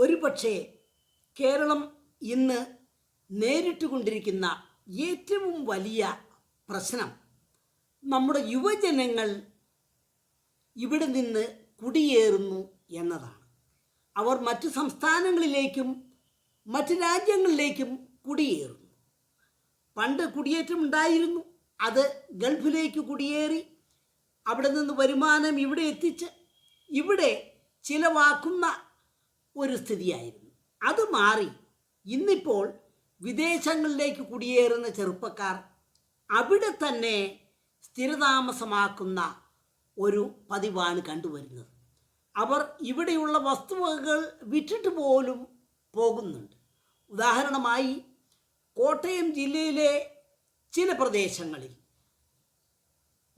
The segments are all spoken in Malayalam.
ഒരുപക്ഷെ കേരളം ഇന്ന് നേരിട്ടുകൊണ്ടിരിക്കുന്ന ഏറ്റവും വലിയ പ്രശ്നം നമ്മുടെ യുവജനങ്ങൾ ഇവിടെ നിന്ന് കുടിയേറുന്നു എന്നതാണ്. അവർ മറ്റു സംസ്ഥാനങ്ങളിലേക്കും മറ്റ് രാജ്യങ്ങളിലേക്കും കുടിയേറുന്നു. പണ്ട് കുടിയേറ്റം ഉണ്ടായിരുന്നു. അത് ഗൾഫിലേക്ക് കുടിയേറി അവിടെ നിന്ന് വരുമാനം ഇവിടെ എത്തിച്ച് ഇവിടെ ചിലവാക്കുന്ന ഒരു സ്ഥിതിയായിരുന്നു. അത് മാറി. ഇന്നിപ്പോൾ വിദേശങ്ങളിലേക്ക് കുടിയേറുന്ന ചെറുപ്പക്കാർ അവിടെ തന്നെ സ്ഥിരതാമസമാക്കുന്ന ഒരു പതിവാണ് കണ്ടുവരുന്നത്. അവർ ഇവിടെയുള്ള വസ്തുവകകൾ വിറ്റിട്ട് പോലും പോകുന്നുണ്ട്. ഉദാഹരണമായി കോട്ടയം ജില്ലയിലെ ചില പ്രദേശങ്ങളിൽ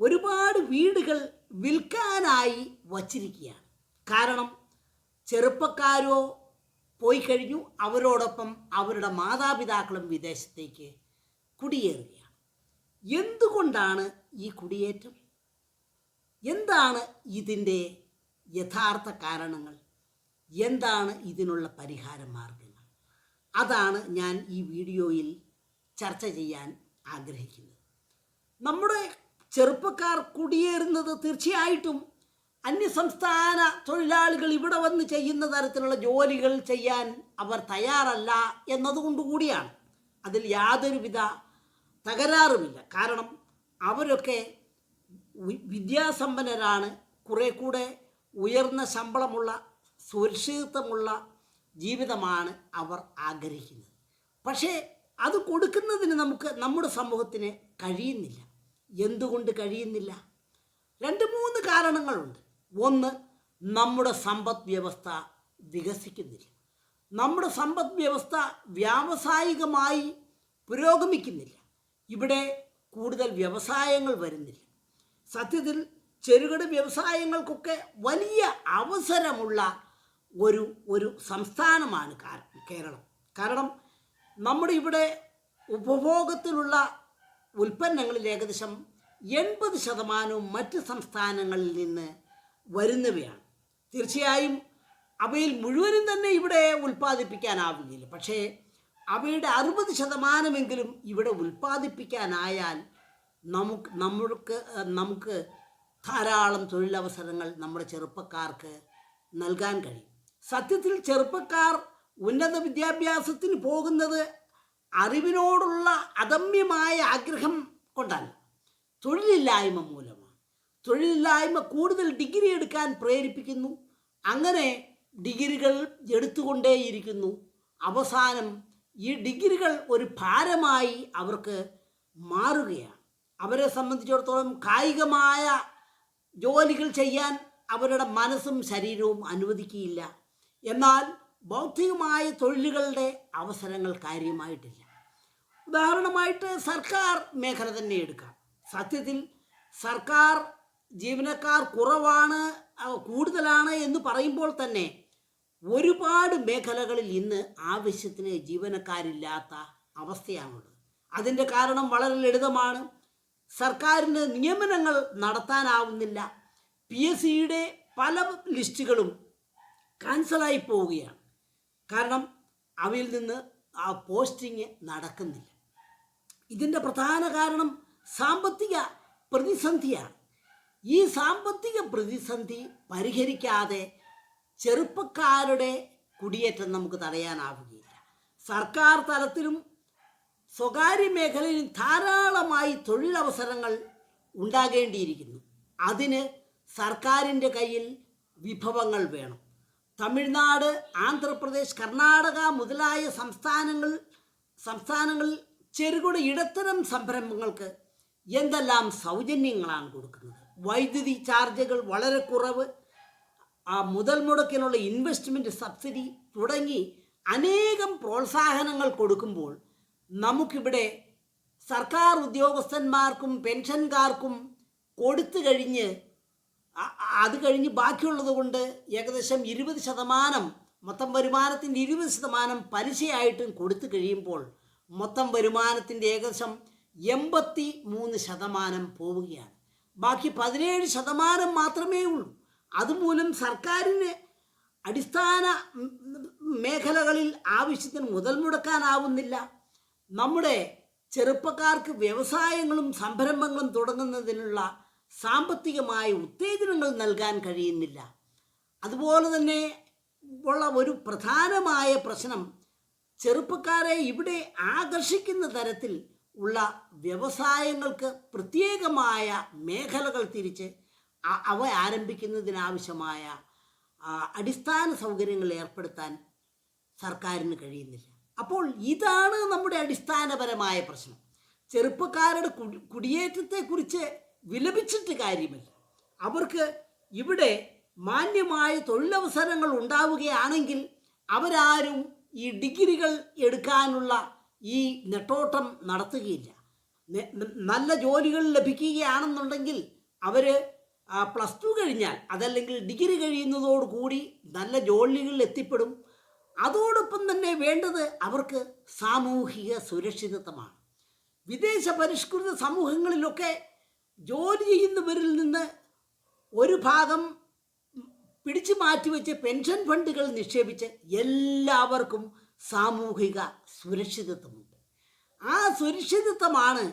ഒരുപാട് വീടുകൾ വിൽക്കാനായി വച്ചിരിക്കുകയാണ്. കാരണം ചെറുപ്പക്കാരോ പോയി കഴിഞ്ഞു. അവരോടൊപ്പം അവരുടെ മാതാപിതാക്കളും വിദേശത്തേക്ക് കുടിയേറുകയാണ്. എന്തുകൊണ്ടാണ് ഈ കുടിയേറ്റം? എന്താണ് ഇതിന്റെ യഥാർത്ഥ കാരണങ്ങൾ? എന്താണ് ഇതിനുള്ള പരിഹാര മാർഗങ്ങൾ? അതാണ് ഞാൻ ഈ വീഡിയോയിൽ ചർച്ച ചെയ്യാൻ ആഗ്രഹിക്കുന്നത്. നമ്മുടെ ചെറുപ്പക്കാർ കുടിയേറുന്നത് തീർച്ചയായിട്ടും അന്യസംസ്ഥാന തൊഴിലാളികൾ ഇവിടെ വന്ന് ചെയ്യുന്ന തരത്തിലുള്ള ജോലികൾ ചെയ്യാൻ അവർ തയ്യാറല്ല എന്നതുകൊണ്ട് കൂടിയാണ്. അതിൽ യാതൊരുവിധ തകരാറുമില്ല. കാരണം അവരൊക്കെ വിദ്യാസമ്പന്നരാണ്. കുറെ കൂടെ ഉയർന്ന ശമ്പളമുള്ള സുരക്ഷിതത്വമുള്ള ജീവിതമാണ് അവർ ആഗ്രഹിക്കുന്നത്. പക്ഷേ അത് കൊടുക്കുന്നതിന് നമുക്ക് നമ്മുടെ സമൂഹത്തിന് കഴിയുന്നില്ല. എന്തുകൊണ്ട് കഴിയുന്നില്ല? രണ്ട് മൂന്ന് കാരണങ്ങളുണ്ട്. ഒന്ന് നമ്മുടെ സമ്പദ് വ്യവസ്ഥ വികസിക്കുന്നില്ല. നമ്മുടെ സമ്പദ് വ്യവസ്ഥ വ്യാവസായികമായി പുരോഗമിക്കുന്നില്ല. ഇവിടെ കൂടുതൽ വ്യവസായങ്ങൾ വരുന്നില്ല. സത്യത്തിൽ ചെറുകിട വ്യവസായങ്ങൾക്കൊക്കെ വലിയ അവസരമുള്ള ഒരു ഒരു സംസ്ഥാനമാണ് കേരളം. കാരണം നമ്മുടെ ഇവിടെ ഉപഭോഗത്തിലുള്ള ഉൽപ്പന്നങ്ങളിൽ ഏകദേശം എൺപത് ശതമാനവും മറ്റ് സംസ്ഥാനങ്ങളിൽ നിന്ന് വരുന്നവയാണ്. തീർച്ചയായും അവയിൽ മുഴുവനും തന്നെ ഇവിടെ ഉൽപ്പാദിപ്പിക്കാനാവുകയില്ല പക്ഷേ അവയുടെ അറുപത് ശതമാനമെങ്കിലും ഇവിടെ ഉൽപ്പാദിപ്പിക്കാനായാൽ നമുക്ക് നമ്മൾക്ക് നമുക്ക് ധാരാളം തൊഴിലവസരങ്ങൾ നമ്മുടെ ചെറുപ്പക്കാർക്ക് നൽകാൻ കഴിയും. സത്യത്തിൽ ചെറുപ്പക്കാർ ഉന്നത വിദ്യാഭ്യാസത്തിന് പോകുന്നത് അറിവിനോടുള്ള അദമ്യമായ ആഗ്രഹം കൊണ്ടല്ല. തൊഴിലില്ലായ്മ മൂലമാണ് തൊഴിലില്ലായ്മ കൂടുതൽ ഡിഗ്രി എടുക്കാൻ പ്രേരിപ്പിക്കുന്നു. അങ്ങനെ ഡിഗ്രികൾ എടുത്തുകൊണ്ടേയിരിക്കുന്നു. അവസാനം ഈ ഡിഗ്രികൾ ഒരു ഭാരമായി അവർക്ക് മാറുകയാണ്. അവരെ സംബന്ധിച്ചിടത്തോളം കായികമായ ജോലികൾ ചെയ്യാൻ അവരുടെ മനസ്സും ശരീരവും അനുവദിക്കുകയില്ല. എന്നാൽ ബൗദ്ധികമായ തൊഴിലുകളുടെ അവസരങ്ങൾ കാര്യമായിട്ടില്ല. ഉദാഹരണമായിട്ട് സർക്കാർ മേഖല തന്നെ എടുക്കാം. സത്യത്തിൽ സർക്കാർ ജീവനക്കാർ കുറവാണ് കൂടുതലാണ് എന്ന് പറയുമ്പോൾ തന്നെ ഒരുപാട് മേഖലകളിൽ ഇന്ന് ആവശ്യത്തിന് ജീവനക്കാരില്ലാത്ത അവസ്ഥയാണുള്ളത്. അതിന്റെ കാരണം വളരെ ലളിതമാണ്. സർക്കാരിന് നിയമനങ്ങൾ നടത്താനാവുന്നില്ല. പി എസ് സിയുടെ പല ലിസ്റ്റുകളും ക്യാൻസലായി പോവുകയാണ്. കാരണം അവയിൽ നിന്ന് ആ പോസ്റ്റിങ് നടക്കുന്നില്ല. ഇതിന്റെ പ്രധാന കാരണം സാമ്പത്തിക പ്രതിസന്ധിയാണ്. ഈ സാമ്പത്തിക പ്രതിസന്ധി പരിഹരിക്കാതെ ചെറുപ്പക്കാരുടെ കുടിയേറ്റം നമുക്ക് തടയാനാവുകയില്ല. സർക്കാർ തലത്തിലും സ്വകാര്യ മേഖലയിലും ധാരാളമായി തൊഴിലവസരങ്ങൾ ഉണ്ടാകേണ്ടിയിരിക്കുന്നു. അതിന് സർക്കാരിന്റെ കയ്യിൽ വിഭവങ്ങൾ വേണം. തമിഴ്നാട് ആന്ധ്രാപ്രദേശ് കർണാടക മുതലായ സംസ്ഥാനങ്ങൾ സംസ്ഥാനങ്ങളിൽ ചെറുകിട ഇടത്തരം സംരംഭങ്ങൾക്ക് എന്തെല്ലാം സൗജന്യങ്ങളാണ് കൊടുക്കുന്നത്? വൈദ്യുതി ചാർജുകൾ വളരെ കുറവ്. ആ മുതൽ മുടക്കിനുള്ള ഇൻവെസ്റ്റ്മെന്റ് സബ്സിഡി തുടങ്ങി അനേകം പ്രോത്സാഹനങ്ങൾ കൊടുക്കുമ്പോൾ നമുക്കിവിടെ സർക്കാർ ഉദ്യോഗസ്ഥന്മാർക്കും പെൻഷൻകാർക്കും കൊടുത്തു കഴിഞ്ഞ് അത് കഴിഞ്ഞ് ബാക്കിയുള്ളത് കൊണ്ട് ഏകദേശം ഇരുപത് ശതമാനം മൊത്തം വരുമാനത്തിന്റെ ഇരുപത് ശതമാനം പലിശയായിട്ടും കൊടുത്തു കഴിയുമ്പോൾ മൊത്തം വരുമാനത്തിന്റെ ഏകദേശം എൺപത്തി മൂന്ന് ശതമാനം പോവുകയാണ്. ബാക്കി പതിനേഴ് ശതമാനം മാത്രമേ ഉള്ളൂ. അതുമൂലം സർക്കാരിന് അടിസ്ഥാന മേഖലകളിൽ ആവശ്യത്തിന് മുതൽ മുടക്കാനാവുന്നില്ല. നമ്മുടെ ചെറുപ്പക്കാർക്ക് വ്യവസായങ്ങളും സംരംഭങ്ങളും തുടങ്ങുന്നതിനുള്ള സാമ്പത്തികമായ ഉത്തേജനങ്ങൾ നൽകാൻ കഴിയുന്നില്ല. അതുപോലെ തന്നെ ഉള്ള ഒരു പ്രധാനമായ പ്രശ്നം ചെറുപ്പക്കാരെ ഇവിടെ ആകർഷിക്കുന്ന തരത്തിൽ ഉള്ള വ്യവസായങ്ങൾക്ക് പ്രത്യേകമായ മേഖലകൾ തിരിച്ച് അവ ആരംഭിക്കുന്നതിനാവശ്യമായ അടിസ്ഥാന സൗകര്യങ്ങൾ ഏർപ്പെടുത്താൻ സർക്കാരിന് കഴിയുന്നില്ല. അപ്പോൾ ഇതാണ് നമ്മുടെ അടിസ്ഥാനപരമായ പ്രശ്നം. ചെറുപ്പക്കാരുടെ കുടി- കുടിയേറ്റത്തെക്കുറിച്ച് വിലപിച്ചിട്ട് കാര്യമില്ല. അവർക്ക് ഇവിടെ മാന്യമായ തൊഴിലവസരങ്ങൾ ഉണ്ടാവുകയാണെങ്കിൽ അവരാരും ഈ ഡിഗ്രികൾ എടുക്കാനുള്ള ഈ നെട്ടോട്ടം നടത്തുകയില്ല. നല്ല ജോലികൾ ലഭിക്കുകയാണെന്നുണ്ടെങ്കിൽ അവർ പ്ലസ് ടു കഴിഞ്ഞാൽ അതല്ലെങ്കിൽ ഡിഗ്രി കഴിയുന്നതോടുകൂടി നല്ല ജോലികളിൽ എത്തിപ്പെടും. അതോടൊപ്പം തന്നെ വേണ്ടത് അവർക്ക് സാമൂഹിക സുരക്ഷിതത്വമാണ്. വിദേശ പരിഷ്കൃത സമൂഹങ്ങളിലൊക്കെ ജോലി ചെയ്യുന്നവരിൽ നിന്ന് ഒരു ഭാഗം പിടിച്ചു മാറ്റിവെച്ച് പെൻഷൻ ഫണ്ടുകൾ നിക്ഷേപിച്ച് എല്ലാവർക്കും സാമൂഹിക സുരക്ഷിതത്വമുണ്ട്. ആ സുരക്ഷിതത്വമാണ്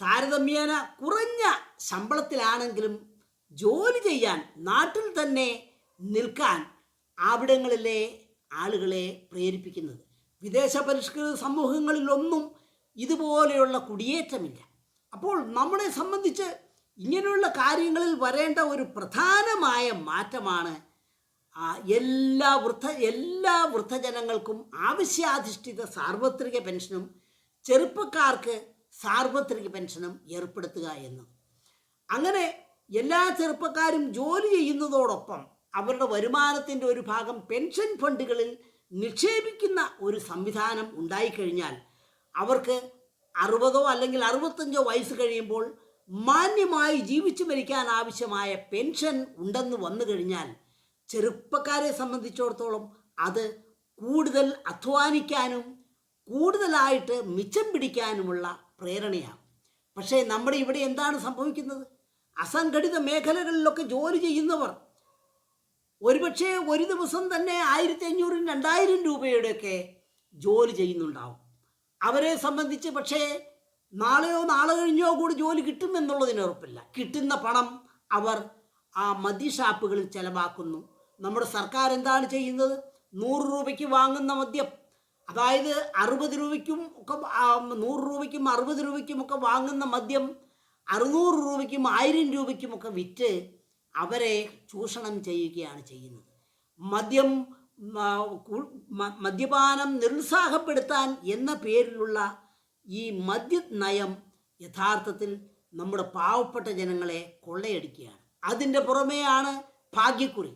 താരതമ്യേന കുറഞ്ഞ ശമ്പളത്തിലാണെങ്കിലും ജോലി ചെയ്യാൻ നാട്ടിൽ തന്നെ നിൽക്കാൻ അവിടങ്ങളിലെ ആളുകളെ പ്രേരിപ്പിക്കുന്നത്. വിദേശ പരിഷ്കൃത സമൂഹങ്ങളിലൊന്നും ഇതുപോലെയുള്ള കുടിയേറ്റമില്ല. അപ്പോൾ നമ്മളെ സംബന്ധിച്ച് ഇങ്ങനെയുള്ള കാര്യങ്ങളിൽ വരേണ്ട ഒരു പ്രധാനമായ മാറ്റമാണ് എല്ലാ വൃദ്ധ എല്ലാ വൃദ്ധജനങ്ങൾക്കും ആവശ്യാധിഷ്ഠിത സാർവത്രിക പെൻഷനും ചെറുപ്പക്കാർക്ക് സാർവത്രിക പെൻഷനും ഏർപ്പെടുത്തുക എന്നത് അങ്ങനെ എല്ലാ ചെറുപ്പക്കാരും ജോലി ചെയ്യുന്നതോടൊപ്പം അവരുടെ വരുമാനത്തിന്റെ ഒരു ഭാഗം പെൻഷൻ ഫണ്ടുകളിൽ നിക്ഷേപിക്കുന്ന ഒരു സംവിധാനം ഉണ്ടായിക്കഴിഞ്ഞാൽ അവർക്ക് അറുപതോ അല്ലെങ്കിൽ അറുപത്തഞ്ചോ വയസ്സ് കഴിയുമ്പോൾ മാന്യമായി ജീവിച്ചു മരിക്കാൻ ആവശ്യമായ പെൻഷൻ ഉണ്ടെന്ന് വന്നു കഴിഞ്ഞാൽ ചെറുപ്പക്കാരെ സംബന്ധിച്ചിടത്തോളം അത് കൂടുതൽ അധ്വാനിക്കാനും കൂടുതലായിട്ട് മിച്ചം പിടിക്കാനുമുള്ള പ്രേരണയാണ്. പക്ഷേ നമ്മുടെ ഇവിടെ എന്താണ് സംഭവിക്കുന്നത്? അസംഘടിത മേഖലകളിലൊക്കെ ജോലി ചെയ്യുന്നവർ ഒരുപക്ഷെ ഒരു ദിവസം തന്നെ ആയിരത്തി അഞ്ഞൂറും രണ്ടായിരം രൂപയുടെയൊക്കെ ജോലി ചെയ്യുന്നുണ്ടാവും. അവരെ സംബന്ധിച്ച് പക്ഷേ നാളെയോ നാളെ കഴിഞ്ഞോ കൂടി ജോലി കിട്ടുമെന്നുള്ളതിന് ഉറപ്പില്ല. കിട്ടുന്ന പണം അവർ ആ മദ്യഷാപ്പുകളിൽ ചെലവാക്കുന്നു. നമ്മുടെ സർക്കാർ എന്താണ് ചെയ്യുന്നത്? നൂറ് രൂപയ്ക്ക് വാങ്ങുന്ന മദ്യം. അതായത് അറുപത് രൂപയ്ക്കും ഒക്കെ നൂറ് രൂപയ്ക്കും അറുപത് രൂപയ്ക്കും ഒക്കെ വാങ്ങുന്ന മദ്യം അറുന്നൂറ് രൂപയ്ക്കും ആയിരം രൂപയ്ക്കുമൊക്കെ വിറ്റ് അവരെ ചൂഷണം ചെയ്യുകയാണ് ചെയ്യുന്നത്. മദ്യം മദ്യപാനം നിരുത്സാഹപ്പെടുത്താൻ എന്ന പേരിലുള്ള ഈ മദ്യ നയം യഥാർത്ഥത്തിൽ നമ്മുടെ പാവപ്പെട്ട ജനങ്ങളെ കൊള്ളയടിക്കുകയാണ്. അതിന്റെ പുറമെയാണ് ഭാഗ്യക്കുറി.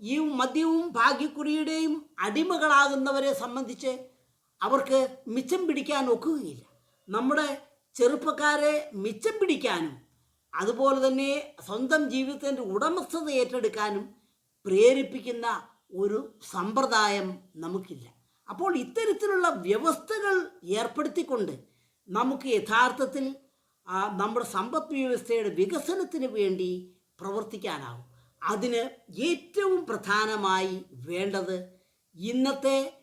ഈ മദ്യവും ഭാഗ്യക്കുറിയുടെയും അടിമകളാകുന്നവരെ സംബന്ധിച്ച് അവർക്ക് മിച്ചം പിടിക്കാൻ ഒക്കുകയില്ല. നമ്മുടെ ചെറുപ്പക്കാരെ മിച്ചം പിടിക്കാനും അതുപോലെ തന്നെ സ്വന്തം ജീവിതത്തിന്റെ ഉടമസ്ഥത ഏറ്റെടുക്കാനും പ്രേരിപ്പിക്കുന്ന ഒരു സമ്പ്രദായം നമുക്കില്ല. അപ്പോൾ ഇത്തരത്തിലുള്ള വ്യവസ്ഥകൾ ഏർപ്പെടുത്തിക്കൊണ്ട് നമുക്ക് യഥാർത്ഥത്തിൽ നമ്മുടെ സമ്പദ് വ്യവസ്ഥയുടെ വികസനത്തിന് വേണ്ടി പ്രവർത്തിക്കാനാവും. അതിന് ഏറ്റവും പ്രധാനമായി വേണ്ടത് ഇന്നത്തെ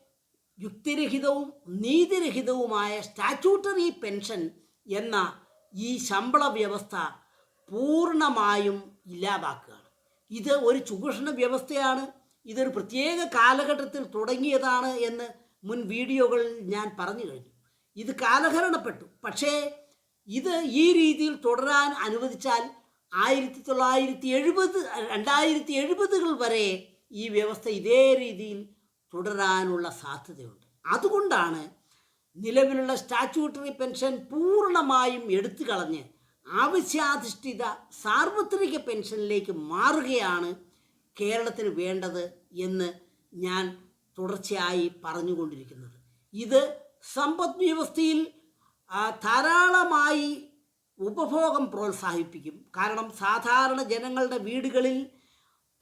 യുക്തിരഹിതവും നീതിരഹിതവുമായ സ്റ്റാറ്റ്യൂട്ടറി പെൻഷൻ എന്ന ഈ ശമ്പള വ്യവസ്ഥ പൂർണമായും ഇല്ലാതാക്കുകയാണ്. ഇത് ഒരു ചൂഷണ വ്യവസ്ഥയാണ്. ഇതൊരു പ്രത്യേക കാലഘട്ടത്തിൽ തുടങ്ങിയതാണ് എന്ന് മുൻ വീഡിയോകളിൽ ഞാൻ പറഞ്ഞു കഴിഞ്ഞു. ഇത് കാലഹരണപ്പെട്ടു. പക്ഷേ ഇത് ഈ രീതിയിൽ തുടരാൻ അനുവദിച്ചാൽ ആയിരത്തി തൊള്ളായിരത്തി എഴുപത് രണ്ടായിരത്തി എഴുപതുകൾ വരെ ഈ വ്യവസ്ഥ ഇതേ രീതിയിൽ തുടരാനുള്ള സാധ്യതയുണ്ട്. അതുകൊണ്ടാണ് നിലവിലുള്ള സ്റ്റാറ്റ്യൂട്ടറി പെൻഷൻ പൂർണമായും എടുത്തു കളഞ്ഞ് ആവശ്യാധിഷ്ഠിത സാർവത്രിക പെൻഷനിലേക്ക് മാറുകയാണ് കേരളത്തിന് വേണ്ടത് എന്ന് ഞാൻ തുടർച്ചയായി പറഞ്ഞുകൊണ്ടിരിക്കുന്നത്. ഇത് സമ്പദ് വ്യവസ്ഥയിൽ ധാരാളമായി ഉപഭോഗം പ്രോത്സാഹിപ്പിക്കും. കാരണം സാധാരണ ജനങ്ങളുടെ വീടുകളിൽ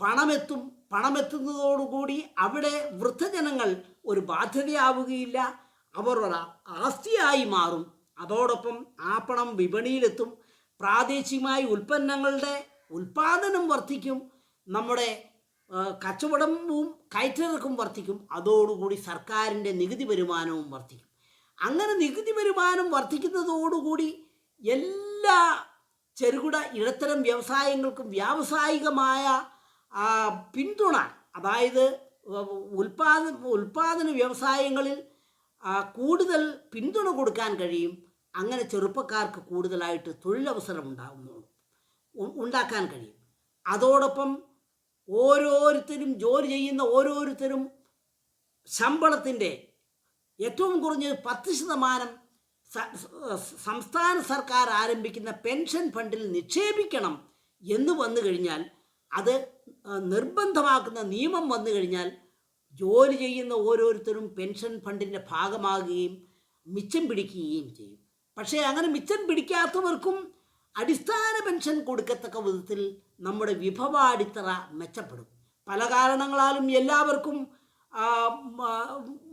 പണമെത്തും പണമെത്തുന്നതോടുകൂടി അവിടെ വൃദ്ധജനങ്ങൾ ഒരു ബാധ്യതയാവുകയില്ല. അവർ ഒരു ആസ്തിയായി മാറും. അതോടൊപ്പം ആ പണം വിപണിയിലെത്തും. പ്രാദേശികമായി ഉൽപ്പന്നങ്ങളുടെ ഉൽപാദനം വർദ്ധിക്കും. നമ്മുടെ കച്ചവടവും കയറ്റിറക്കും വർദ്ധിക്കും. അതോടുകൂടി സർക്കാരിന്റെ നികുതി വരുമാനവും വർദ്ധിക്കും. അങ്ങനെ നികുതി വരുമാനം വർദ്ധിക്കുന്നതോടുകൂടി എല്ലാ ചെറുകിട ഇടത്തരം വ്യവസായങ്ങൾക്കും വ്യാവസായികമായ പിന്തുണ അതായത് ഉൽപാദ ഉൽപാദന വ്യവസായങ്ങളിൽ കൂടുതൽ പിന്തുണ കൊടുക്കാൻ കഴിയും. അങ്ങനെ ചെറുപ്പക്കാർക്ക് കൂടുതലായിട്ട് തൊഴിലവസരം ഉണ്ടാകുന്നു ഉണ്ടാക്കാൻ കഴിയും. അതോടൊപ്പം ഓരോരുത്തരും ജോലി ചെയ്യുന്ന ഓരോരുത്തരും ശമ്പളത്തിന്റെ ഏറ്റവും കുറഞ്ഞത് പത്ത് ശതമാനം സംസ്ഥാന സർക്കാർ ആരംഭിക്കുന്ന പെൻഷൻ ഫണ്ടിൽ നിക്ഷേപിക്കണം എന്ന് വന്നു കഴിഞ്ഞാൽ അത് നിർബന്ധമാക്കുന്ന നിയമം വന്നു കഴിഞ്ഞാൽ ജോലി ചെയ്യുന്ന ഓരോരുത്തരും പെൻഷൻ ഫണ്ടിന്റെ ഭാഗമാകുകയും മിച്ചം പിടിക്കുകയും ചെയ്യും. പക്ഷേ അങ്ങനെ മിച്ചം പിടിക്കാത്തവർക്കും അടിസ്ഥാന പെൻഷൻ കൊടുക്കത്തക്ക വിധത്തിൽ നമ്മുടെ വിഭവാടിത്തറ മെച്ചപ്പെടും. പല കാരണങ്ങളാലും എല്ലാവർക്കും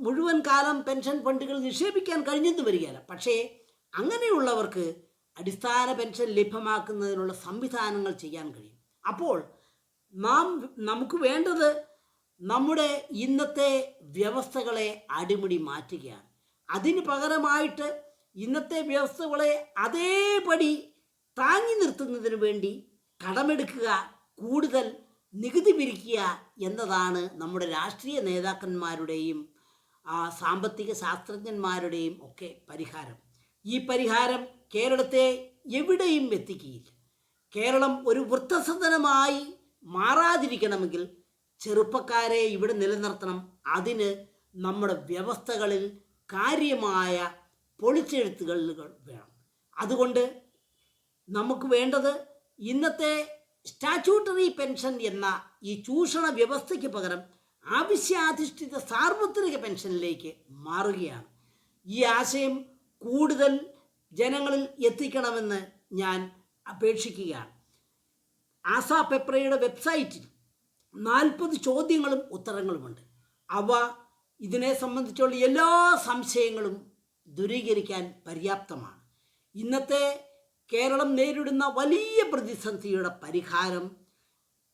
മുഴുവൻ കാലം പെൻഷൻ ഫണ്ടുകൾ നിക്ഷേപിക്കാൻ കഴിഞ്ഞെന്ന് വരികയില്ല. പക്ഷേ അങ്ങനെയുള്ളവർക്ക് അടിസ്ഥാന പെൻഷൻ ലഭ്യമാക്കുന്നതിനുള്ള സംവിധാനങ്ങൾ ചെയ്യാൻ കഴിയും. അപ്പോൾ നാം നമുക്ക് വേണ്ടത് നമ്മുടെ ഇന്നത്തെ വ്യവസ്ഥകളെ അടിമുടി മാറ്റുകയാണ്. അതിന് പകരമായിട്ട് ഇന്നത്തെ വ്യവസ്ഥകളെ അതേപടി താങ്ങി നിർത്തുന്നതിന് വേണ്ടി കടമെടുക്കുക കൂടുതൽ നികുതി പിരിക്കുക എന്നതാണ് നമ്മുടെ രാഷ്ട്രീയ നേതാക്കന്മാരുടെയും ആ, സാമ്പത്തിക ശാസ്ത്രജ്ഞന്മാരുടെയും ഒക്കെ പരിഹാരം. ഈ പരിഹാരം കേരളത്തെ എവിടെയും എത്തിക്കുകയില്ല. കേരളം ഒരു വൃത്തസദനമായി മാറാതിരിക്കണമെങ്കിൽ ചെറുപ്പക്കാരെ ഇവിടെ നിലനിർത്തണം. അതിന് നമ്മുടെ വ്യവസ്ഥകളിൽ കാര്യമായ പൊളിച്ചെഴുത്തുകൾ വേണം. അതുകൊണ്ട് നമുക്ക് വേണ്ടത് ഇന്നത്തെ സ്റ്റാറ്റ്യൂട്ടറി പെൻഷൻ എന്ന ഈ ചൂഷണ വ്യവസ്ഥയ്ക്ക് പകരം ആവശ്യാധിഷ്ഠിത സാർവത്രിക പെൻഷനിലേക്ക് മാറുകയാണ്. ഈ ആശയം കൂടുതൽ ജനങ്ങളിൽ എത്തിക്കണമെന്ന് ഞാൻ അപേക്ഷിക്കുകയാണ്. ആസാ പെപ്രയുടെ വെബ്സൈറ്റിൽ നാൽപ്പത് ചോദ്യങ്ങളും ഉത്തരങ്ങളുമുണ്ട്. അവ ഇതിനെ സംബന്ധിച്ചുള്ള എല്ലാ സംശയങ്ങളും ദൂരീകരിക്കാൻ പര്യാപ്തമാണ്. ഇന്നത്തെ കേരളം നേരിടുന്ന വലിയ പ്രതിസന്ധിയുടെ പരിഹാരം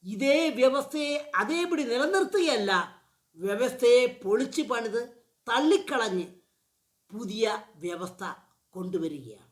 ഇതേ വ്യവസ്ഥയെ അതേപടി നിലനിർത്തുകയല്ല വ്യവസ്ഥയെ പൊളിച്ചു പണിത് തള്ളിക്കളഞ്ഞ് പുതിയ വ്യവസ്ഥ കൊണ്ടുവരികയാണ്.